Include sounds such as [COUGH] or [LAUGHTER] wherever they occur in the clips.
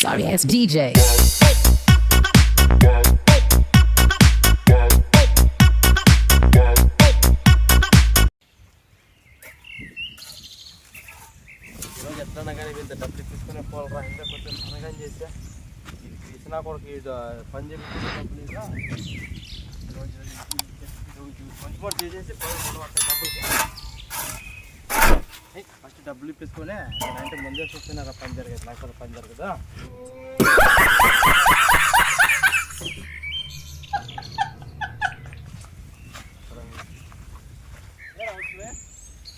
Sorry ass DJ. డబ్బులు తీసినా కొడుకు ఇది పని చేపించిన డబ్బులు చేసేసి ఏయ్, ఫస్ట్ డబ్బులు ఇప్పించుకొని అంటే ముందే చూస్తున్నారా పని జరగదు నాకు పని జరగదా?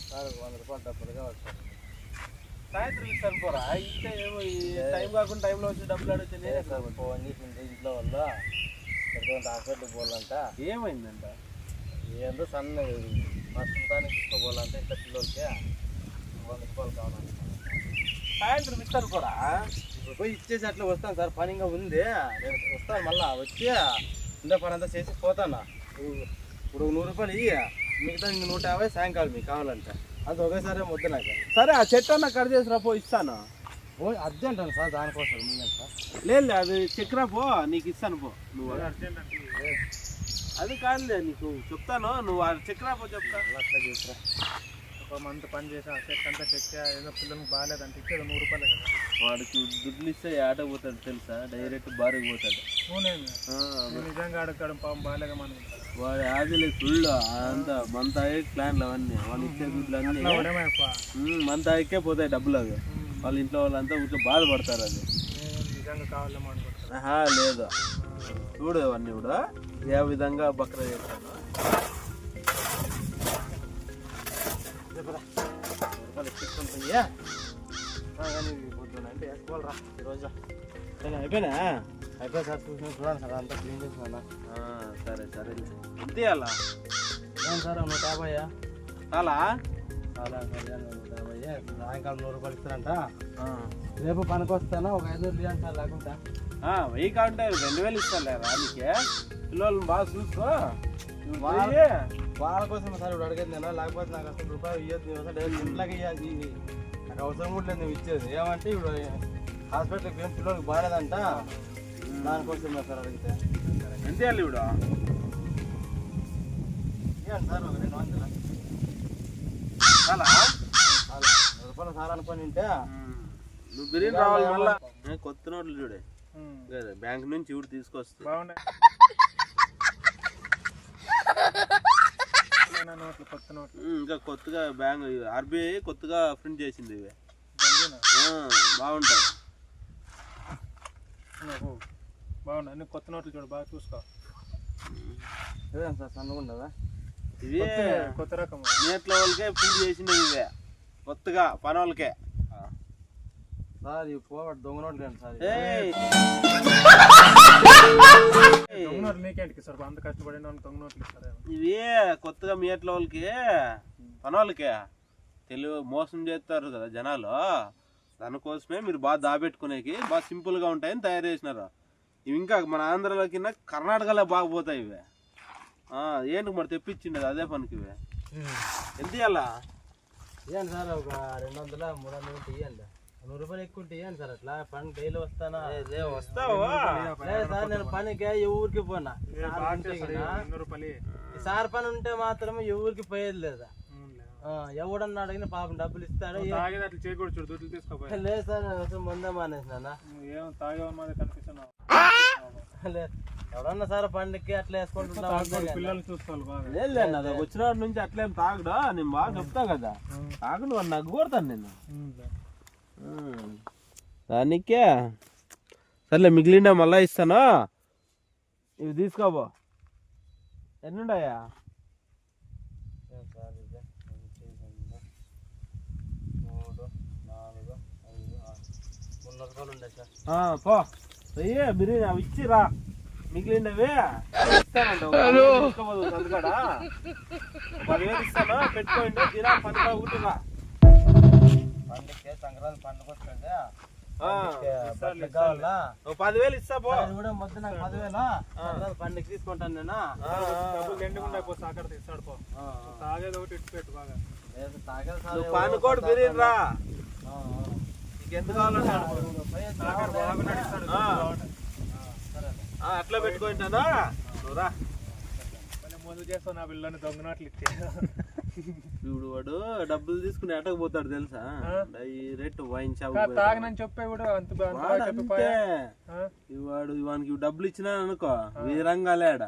సార్ వంద రూపాయలు డబ్బులుగా వచ్చారు సాయంత్రం ఇస్తాను పోరా? ఇస్తే ఏమో ఈ టైం కాకుండా టైంలో వచ్చి డబ్బులు అడిగితే నేనే సార్ ఇంట్లో వల్ల హాస్పిటల్కి పోవాలంట. ఏమైందంట? ఏందో సన్న ప్రస్తుతానికి తీసుకోవాలంటే ఇట్లా పిల్లలకి వంద రూపాయలు కావాలంట సాయంత్రం ఇస్తాను పోరా ఇప్పుడు పోయి ఇచ్చేసి అట్లా వస్తాను సార్ పని ఇంకా ఉంది. నేను వస్తాను మళ్ళా వచ్చి ఉండే పని అంతా చేసి పోతాను. ఇప్పుడు నూరు రూపాయలు ఇయ్య. మిగతా ఇంక నూట యాభై సాయంకాలం మీకు కావాలంటే. అది ఒకేసారి ముద్ద నాకు. సరే ఆ చెట్టు అన్న కట్ చేసి రాపో ఇస్తాను. ఓ అర్జెంట్ అండి సార్ దానికోసం సార్ లేదు అది చక్కెర పో నీకు ఇస్తాను పో నువ్వు అది. కాదులే నీకు చెప్తాను నువ్వు ఆ చక్కెర పో చెప్తా. అట్లా చేసిరా. ఒక మంత్ పని చేసా చెక్ అంతా చెక్ ఏదో పిల్లలకు బాగాలేదంటే ఇచ్చేది నూరు రూపాయలు కదా. వాడికి దుడ్లు ఇస్తే ఆట పోతాడు తెలుసా? డైరెక్ట్ బారికి పోతాడు. అవునేమి ఆ, నేను నిజంగా అడగడం పాపం బాగాలేగా మనం. వాడి ఆదిలే సుళ్ళు అంతా మన తాగే ప్లాన్లు అవన్నీ. వాళ్ళు ఇచ్చే దుడ్లు అన్నీ మన తాగికే పోతాయి డబ్బులు అవి. వాళ్ళ ఇంట్లో వాళ్ళంతా ఊరికే బాధపడతారు అది నిజంగా కావాలేమో లేదు. చూడు అవన్నీ కూడా. ఏ విధంగా బక్రా చేస్తాను రూపాయలు ఎక్కించుకుంటాయ్యా కానీ పొద్దున అంటే వేసుకోవాలరా ఈరోజు సరే అయిపోయినా? అయిపోయి సార్ చూసిన చూడండి సార్ అంతా క్లీన్ చేసిన ఆ, సరే సరే. అలా సార్ నూట యాభై చాలా చాలా సరే నూట యాభై సాయంకాలం నూరు రూపాయలు ఇస్తారంట. రేపు పనికి వస్తానా ఒక ఐదు వేలు ఇవ్వండి సార్ లేకుండా వెయ్యి కావంటే రెండు వేలు ఇస్తాను లేదా నీకే. పిల్లల్ని బాగా చూసుకో. వాళ్ళ- కోసం సార్ ఇప్పుడు అడిగేది నేను లేకపోతే నాకు అసలు రూపాయలు ఇవ్వద్దు డైరెక్ట్ ఇంట్లోకి ఇవ్వాలి నాకు అవసరం కూడా లేదు నువ్వు ఇచ్చేది. ఏమంటే ఇప్పుడు హాస్పిటల్కి ఏం పిల్లలకి బాగాలేదంట. దానికోసం సార్ అడిగితే. ఎంత ఇవ్వాలి ఇప్పుడు? ఇవ్వండి సార్ ఒక రెండు వందలు. చాలా? రూపాయలు సార్ అనుకొని ఉంటే నువ్వు బిర్యానీ రావాలి మళ్ళా. కొత్త నోట్లు చూడే. బ్యాంక్ నుంచి ఇవి తీసుకొస్తా. నోట్లు కొత్త నోట్లు. ఇంకా కొత్తగా బ్యాంక్ ఆర్బీఐ కొత్తగా ప్రింట్ చేసింది ఇవి. బాగుంటాయి. అన్ని కొత్త నోట్లు చూడు బాగా చూసుకో. సార్ సన్నగా ఉండదా ఇవి కొత్త- కొత్త రకం నేట్ల వాళ్ళకే ప్రింట్ చేసింది ఇవే. కొత్తగా పని వాళ్ళకే. సార్ ఇవి పోవట్ దొంగ నోట్లు ఏంటి సార్ నోట్లు మీకేంటికి సార్? అంత ఇస్తారా ఇవి కొత్తగా మీ ఎట్ల వాళ్ళకి పని వాళ్ళకే తెలివి మోసం చేస్తారు కదా జనాలు. దానికోసమే మీరు బాగా దాబెట్టుకునేకి బాగా సింపుల్గా ఉంటాయని తయారు చేసినారు. ఇవి ఇంకా మన ఆంధ్రలో కింద కర్ణాటకలో బాగా పోతాయి ఇవి. ఆ, ఏంటి మరి తెప్పించిండదు అదే పనికి ఇవి? ఎంత ఇవ్వాలా ఇవ్వండి సార్ ఒక రెండు వందల మూడు వందలు ఇవ్వండి నూరు రూపాయలు ఎక్కువ ఉంటే ఇవ్వండి సార్ అట్లా. పని డైలీ వస్తానా? వస్తావా? లేదు సార్ నేను పనికి ఊరికి పోనా. సార్ పని ఉంటే మాత్రం ఊరికి పోయేది లేదా ఎవడన్నా అడిగిన పాపం డబ్బులు ఇస్తాడు. లేదు సార్ అసలు ముందే మానేసినా ఎవడన్నా సార్ పండుగకి అట్లా వేసుకుంటున్నాం వచ్చిన నుంచి అట్లేం తాగడా? నేను బాగా చెప్తా కదా. తాగడు నగ్గు కొడతాను నేను. దానికే సర్లే మిగిలిన మళ్ళా ఇస్తాను? ఇవి తీసుకోబో ఎన్నుండాయా? పో. అయ్యే బిర్యానీ అవి ఇచ్చిరా మిగిలినవి ఇస్తానంట ఒక పదివేలు ఇస్తాను? పెట్టుకోండి తీరా పని ఊటిరా పండుగకి సంక్రాంతి పండుగ వస్తుంది. పదివేలు ఇస్తా కూడా మొత్తం నాకు పదివేల? పండుగ తీసుకుంటాను నేను? డబ్బులు ఎండుకుండా పో సాకడ తీస్తాడు పో. ఆ, తాగేది ఒకటి ఇటు పెట్టు బాగా. తాగేది పానుకోడు బిర్యానీ రా. కావాలంటే బాగా ఇంట్లో పెట్టుకుంటానా నువ్వు రా. ముందు చేస్తావు నా పిల్లని దొంగ నోట్లు ఇచ్చే [LAUGHS] ఇప్పుడు వాడు డబ్బులు తీసుకుని ఎటకు పోతాడు తెలుసా? డైరెక్ట్ వైన్ షాప్ తాగనని చెప్పే కూడా అంత బా- అంత బాగా చెప్పిపోయా ఆ? వాడు వానికి డబ్బులు ఇచ్చినా అనుకో వీరంగా లేడ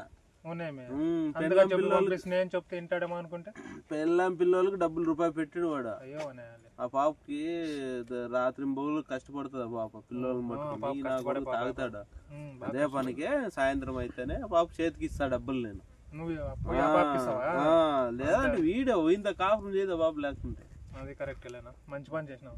ఉన్నాయి మే. ఉమ్, అంతగా పెళ్ళాం చెప్పి పిల్లలు పంపిస్తే నేను చెప్తే వింటాడేమో అనుకుంటే? పెళ్ళాం పిల్లలకి డబ్బులు రూపాయి పెట్టాడు వాడు. ఆ పాపకి రాత్రి బొగులు కష్టపడుతుంది ఆ పాప పిల్లలు పాప. తాగుతాడు. అదే పనికే సాయంత్రం అయితేనే ఆ పాప చేతికి ఇస్తా డబ్బులు నేను. లేదంటే వీడియో ఇంత కాపురం చేయదు పాప లేకుంటే. అది కరెక్ట్ లేనా? మంచి పని చేసినావు.